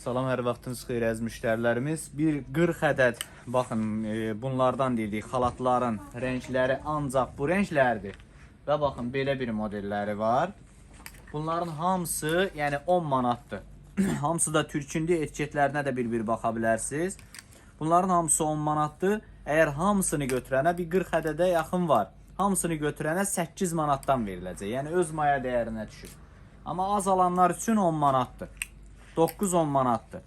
Salam, hər vaxtınız xeyir əziz müştərilərimiz. Bir 40 ədəd, baxın, e, bunlardan dedik, xalatların rəngləri ancaq bu rənglərdir. Və baxın, belə bir modelləri var. Bunların hamısı, yəni 10 manatdır. hamısı da türkündür, etiketlərinə də bir-bir baxa bilərsiniz. Bunların hamısı 10 manatdır. Əgər hamısını götürənə bir 40 ədədə yaxın var. Hamısını götürənə 8 manatdan veriləcək. Yəni öz maya dəyərinə düşür. Amma az alanlar üçün 10 manatdır. 9-10 manatdır.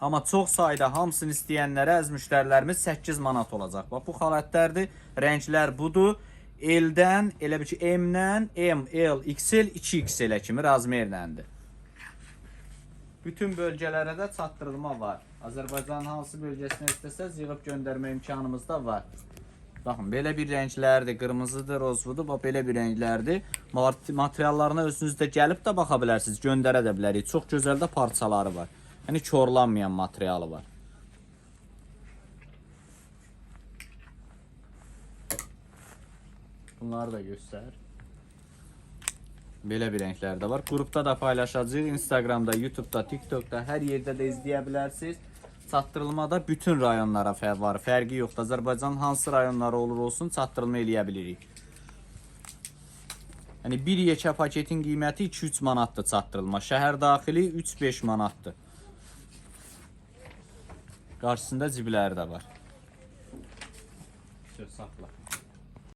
Amma çox sayda hamısını istəyənlərə əziz müştərilərimiz 8 manat olacaq. Bax bu xalatlərdir. Rənglər budur. L-dən, elə bir ki M-dən M, L, XL, 2XL-ə kimi razmerləndir. Bütün bölgələrə də çatdırılma var. Azərbaycanın hansı bölgəsinə istəsəz yığıb göndərmə imkanımız da var. Baxın, belə bir rənglərdir, qırmızıdır, rozvudur, bax belə bir rənglərdir. Mat- Materiallarına özünüz də gəlib də baxa bilərsiniz, göndərə də bilərik. Çox gözəl də parçaları var. Yəni korlanmayan materialı var. Bunları da göstər. Belə bir rənglər də var. Qrupda da paylaşacağıq. Instagramda, YouTube'da, TikTok'da hər yerdə də izləyə bilərsiniz. Çatdırılmada bütün rayonlara fərq var. Fərqi yoxdur. Azərbaycanın hansı rayonları olur olsun çatdırılma eləyə bilirik. Yəni bir yekə paketin qiyməti 2-3 manatdır çatdırılma. Şəhər daxili 3-5 manatdır. Qarşısında cibləri də var. Söz saxla.